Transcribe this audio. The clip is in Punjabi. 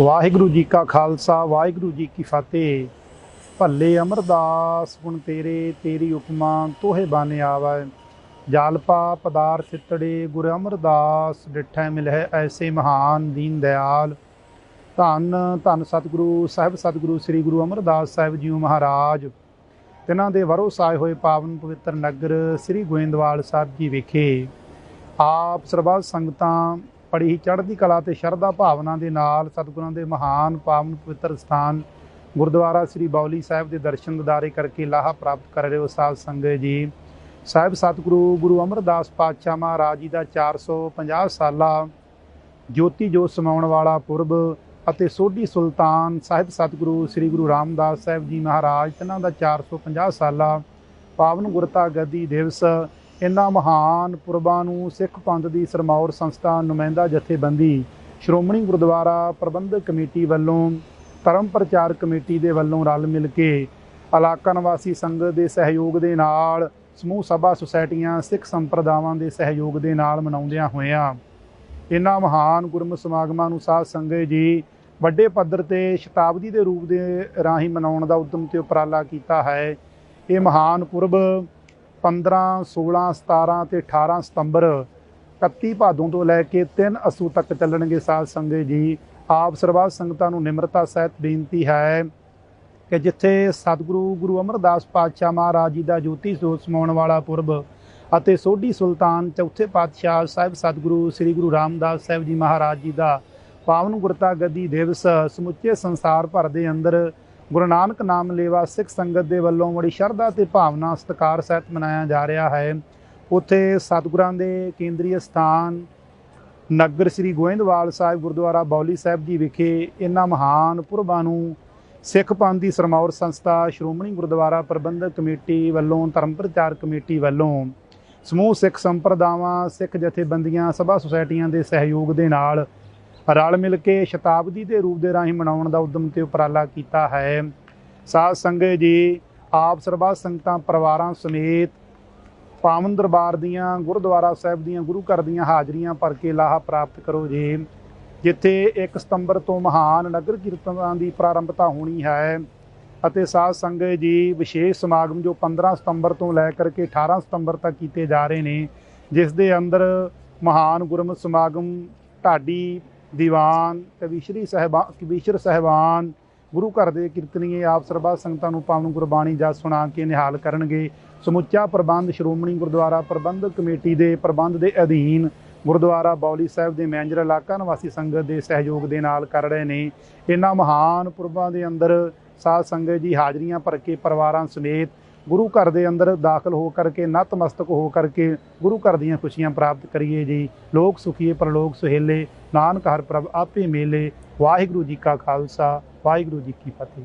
ਵਾਹਿਗੁਰੂ ਜੀ ਕਾ ਖਾਲਸਾ, ਵਾਹਿਗੁਰੂ ਜੀ ਕੀ ਫਤਿਹ। ਭੱਲੇ ਅਮਰਦਾਸ, ਗੁਣ ਤੇਰੇ, ਤੇਰੀ ਉਪਮਾ, ਤੋਹੇ ਬਾਨੇ ਆਵੈ। ਜਾਲਪਾ ਪਦਾਰ ਚਿਤੜੇ ਗੁਰ ਅਮਰਦਾਸ, ਡਿਠੈ ਮਿਲਹਿ ਐਸੇ ਮਹਾਨ ਦੀਨ ਦਿਆਲ। ਧੰਨ ਧੰਨ ਸਤਿਗੁਰੂ, ਸਾਹਿਬ ਸਤਿਗੁਰੂ, ਸ੍ਰੀ ਗੁਰੂ ਅਮਰਦਾਸ ਸਾਹਿਬ ਜੀਓ ਮਹਾਰਾਜ। ਤਿਨਾਂ ਦੇ ਵਰੋ ਸਾਏ ਹੋਏ ਪਾਵਨ ਪਵਿੱਤਰ ਨਗਰ, ਸ੍ਰੀ ਗੋਇੰਦਵਾਲ ਸਾਹਿਬ ਜੀ ਵਿਖੇ। ਆਪ ਸਰਬੱਤ ਸੰਗਤਾਂ ਬੜੀ ਹੀ ਚੜ੍ਹਦੀ ਕਲਾ ਤੇ ਸ਼ਰਧਾ ਭਾਵਨਾ ਦੇ ਨਾਲ ਸਤਿਗੁਰਾਂ ਦੇ ਮਹਾਨ ਪਾਵਨ ਪਵਿੱਤਰ ਸਥਾਨ ਗੁਰਦੁਆਰਾ ਸ੍ਰੀ ਬੌਲੀ ਸਾਹਿਬ ਦੇ ਦਰਸ਼ਨ ਦਿਦਾਰੇ ਕਰਕੇ ਲਾਹਾ ਪ੍ਰਾਪਤ ਕਰ ਰਹੇ ਹੋ ਸਾਧ ਸੰਗਤ ਜੀ। ਸਾਹਿਬ ਸਤਿਗੁਰੂ ਗੁਰੂ ਅਮਰਦਾਸ ਪਾਤਸ਼ਾਹ ਮਹਾਰਾਜ ਜੀ ਦਾ 450 ਸਾਲਾ ਜੋਤੀ ਜੋਤ ਸਮਾਉਣ ਵਾਲਾ ਪੁਰਬ ਅਤੇ ਸੋਢੀ ਸੁਲਤਾਨ ਸਾਹਿਬ ਸਤਿਗੁਰੂ ਸ੍ਰੀ ਗੁਰੂ ਰਾਮਦਾਸ ਸਾਹਿਬ ਜੀ ਮਹਾਰਾਜ, ਤਿਨਾਂ ਦਾ 450 ਸਾਲਾ ਪਾਵਨ ਗੁਰਤਾ ਗੱਦੀ ਦਿਵਸ ਇਨ੍ਹਾਂ ਮਹਾਨ ਪੁਰਬਾਂ ਨੂੰ ਸਿੱਖ ਪੰਥ ਦੀ ਸਰਮੌਰ ਸੰਸਥਾ ਨੁਮਾਇੰਦਾ ਜਥੇਬੰਦੀ ਸ਼੍ਰੋਮਣੀ ਗੁਰਦੁਆਰਾ ਪ੍ਰਬੰਧਕ ਕਮੇਟੀ ਵੱਲੋਂ, ਧਰਮ ਪ੍ਰਚਾਰ ਕਮੇਟੀ ਦੇ ਵੱਲੋਂ ਰਲ ਮਿਲ ਕੇ ਇਲਾਕਾ ਨਿਵਾਸੀ ਸੰਗਤ ਦੇ ਸਹਿਯੋਗ ਦੇ ਨਾਲ ਸਮੂਹ ਸਭਾ ਸੁਸਾਇਟੀਆਂ, ਸਿੱਖ ਸੰਪਰਦਾਵਾਂ ਦੇ ਸਹਿਯੋਗ ਦੇ ਨਾਲ ਮਨਾਉਂਦਿਆਂ ਹੋਇਆਂ ਇਨ੍ਹਾਂ ਮਹਾਨ ਗੁਰਮਤਿ ਸਮਾਗਮਾਂ ਨੂੰ ਸਾਧ ਸੰਗਤ ਜੀ ਵੱਡੇ ਪੱਧਰ ਤੇ ਸ਼ਤਾਬਦੀ ਦੇ ਰੂਪ ਦੇ ਰਾਹੀਂ ਮਨਾਉਣ ਦਾ ਉਦਮ ਤੇ ਉਪਰਾਲਾ ਕੀਤਾ ਹੈ। ਇਹ ਮਹਾਨ ਪੁਰਬ 15 16 17 ਤੇ 18 ਸਤੰਬਰ 31 ਭਾਦੋਂ ਤੋਂ ਲੈ ਕੇ 3 ਅਸੂ ਤੱਕ ਚੱਲਣਗੇ ਸਾਧ ਸੰਗਤ ਜੀ। ਆਪ ਸਰਬੱਤ ਸੰਗਤਾਂ ਨੂੰ ਨਿਮਰਤਾ ਸਹਿਤ ਬੇਨਤੀ ਹੈ ਕਿ ਜਿੱਥੇ ਸਤਿਗੁਰੂ ਗੁਰੂ ਅਮਰਦਾਸ ਪਾਤਸ਼ਾਹ ਮਹਾਰਾਜ ਜੀ ਦਾ ਜੋਤੀ ਜੋਤ ਸਮਾਉਣ ਵਾਲਾ ਪੁਰਬ ਅਤੇ ਸੋਢੀ ਸੁਲਤਾਨ ਚੌਥੇ ਪਾਤਸ਼ਾਹ ਸਾਹਿਬ ਸਤਿਗੁਰੂ ਸ੍ਰੀ ਗੁਰੂ ਰਾਮਦਾਸ ਸਾਹਿਬ ਜੀ ਮਹਾਰਾਜ ਜੀ ਦਾ ਪਾਵਨ ਗੁਰਤਾ ਗੱਦੀ ਦਿਵਸ ਸਮੁੱਚੇ ਸੰਸਾਰ ਭਰ ਦੇ ਅੰਦਰ ਗੁਰੂ ਨਾਨਕ ਨਾਮ ਲੇਵਾ ਸਿੱਖ ਸੰਗਤ ਦੇ ਵੱਲੋਂ ਬੜੀ ਸ਼ਰਧਾ ਤੇ ਭਾਵਨਾ ਸਤਿਕਾਰ ਸਹਿਤ ਮਨਾਇਆ ਜਾ ਰਿਹਾ ਹੈ। ਉੱਥੇ ਸਤਿਗੁਰਾਂ ਦੇ ਕੇਂਦਰੀ ਸਥਾਨ ਨਗਰ ਸ੍ਰੀ ਗੋਇੰਦਵਾਲ ਸਾਹਿਬ ਗੁਰਦੁਆਰਾ ਬੌਲੀ ਸਾਹਿਬ ਜੀ ਵਿਖੇ ਇਹਨਾਂ ਮਹਾਨ ਪੁਰਬਾਂ ਨੂੰ ਸਿੱਖ ਪੰਥ ਦੀ ਸਰਮੌਰ ਸੰਸਥਾ ਸ਼੍ਰੋਮਣੀ ਗੁਰਦੁਆਰਾ ਪ੍ਰਬੰਧਕ ਕਮੇਟੀ ਵੱਲੋਂ, ਧਰਮ ਪ੍ਰਚਾਰ ਕਮੇਟੀ ਵੱਲੋਂ ਸਮੂਹ ਸਿੱਖ ਸੰਪਰਦਾਵਾਂ, ਸਿੱਖ ਜਥੇਬੰਦੀਆਂ, ਸਭਾ ਸੁਸਾਇਟੀਆਂ ਦੇ ਸਹਿਯੋਗ ਦੇ ਨਾਲ ਰਲ ਮਿਲ ਕੇ ਸ਼ਤਾਬਦੀ ਦੇ ਰੂਪ ਦੇ ਰਾਹੀਂ ਮਨਾਉਣ ਦਾ ਉਦਮ ਤੇ ਉਪਰਾਲਾ ਕੀਤਾ ਹੈ। ਸਾਧ ਸੰਗਤ ਜੀ, ਆਪ ਸਰਬੱਤ ਸੰਗਤਾਂ, ਪਰਿਵਾਰਾਂ ਸਮੇਤ ਪਾਵਨ ਦਰਬਾਰ ਦੀਆਂ, ਗੁਰਦੁਆਰਾ ਸਾਹਿਬ ਦੀਆਂ, ਗੁਰੂ ਘਰ ਦੀਆਂ ਹਾਜ਼ਰੀਆਂ ਭਰ ਕੇ ਲਾਹਾ ਪ੍ਰਾਪਤ ਕਰੋ ਜੀ। ਜਿੱਥੇ 1 ਸਤੰਬਰ ਤੋਂ ਮਹਾਨ ਨਗਰ ਕੀਰਤਨਾਂ ਦੀ ਪ੍ਰਾਰੰਭਤਾ ਹੋਣੀ ਹੈ ਅਤੇ ਸਾਧ ਸੰਗਤ ਜੀ, ਵਿਸ਼ੇਸ਼ ਸਮਾਗਮ ਜੋ 15 ਸਤੰਬਰ ਤੋਂ ਲੈ ਕਰਕੇ 18 ਸਤੰਬਰ ਤੱਕ ਕੀਤੇ ਜਾ ਰਹੇ ਨੇ, ਜਿਸ ਦੇ ਅੰਦਰ ਮਹਾਨ ਗੁਰਮਤ ਸਮਾਗਮ, ਢਾਡੀ ਦੀਵਾਨ ਕਵੀਸ਼ਰੀ ਸਹਿਬਾਨ ਕਵੀਸ਼ਰ ਸਹਿਬਾਨ ਗੁਰੂ ਘਰ ਦੇ ਕੀਰਤਨੀਏ ਆਪ ਸਰਬੱਤ ਸੰਗਤਾਂ ਨੂੰ ਪਾਵਨ ਗੁਰਬਾਣੀ ਜਸ ਸੁਣਾ ਕੇ ਨਿਹਾਲ ਕਰਨਗੇ। ਸਮੁੱਚਾ ਪ੍ਰਬੰਧ ਸ਼੍ਰੋਮਣੀ ਗੁਰਦੁਆਰਾ ਪ੍ਰਬੰਧਕ ਕਮੇਟੀ ਦੇ ਪ੍ਰਬੰਧ ਦੇ ਅਧੀਨ ਗੁਰਦੁਆਰਾ ਬੌਲੀ ਸਾਹਿਬ ਦੇ ਮੈਨੇਜਰ ਇਲਾਕਾ ਨਿਵਾਸੀ ਸੰਗਤ ਦੇ ਸਹਿਯੋਗ ਦੇ ਨਾਲ ਕਰ ਰਹੇ ਨੇ। ਇਹਨਾਂ ਮਹਾਨ ਪੁਰਬਾਂ ਦੇ ਅੰਦਰ ਸਾਧ ਸੰਗਤ ਜੀ ਹਾਜ਼ਰੀਆਂ ਭਰ ਕੇ ਪਰਿਵਾਰਾਂ ਸਮੇਤ ਗੁਰੂ ਘਰ ਦੇ ਅੰਦਰ ਦਾਖਲ ਹੋ ਕਰਕੇ, ਨਤਮਸਤਕ ਹੋ ਕਰਕੇ ਗੁਰੂ ਘਰ ਦੀਆਂ ਖੁਸ਼ੀਆਂ ਪ੍ਰਾਪਤ ਕਰੀਏ ਜੀ। ਲੋਕ ਸੁਖੀਏ, ਪ੍ਰਲੋਕ ਸੁਹੇਲੇ, ਨਾਨਕ ਹਰ ਪ੍ਰਭ ਆਪੇ ਮੇਲੇ। ਵਾਹਿਗੁਰੂ ਜੀ ਕਾ ਖਾਲਸਾ, ਵਾਹਿਗੁਰੂ ਜੀ ਕੀ ਫਤਿਹ।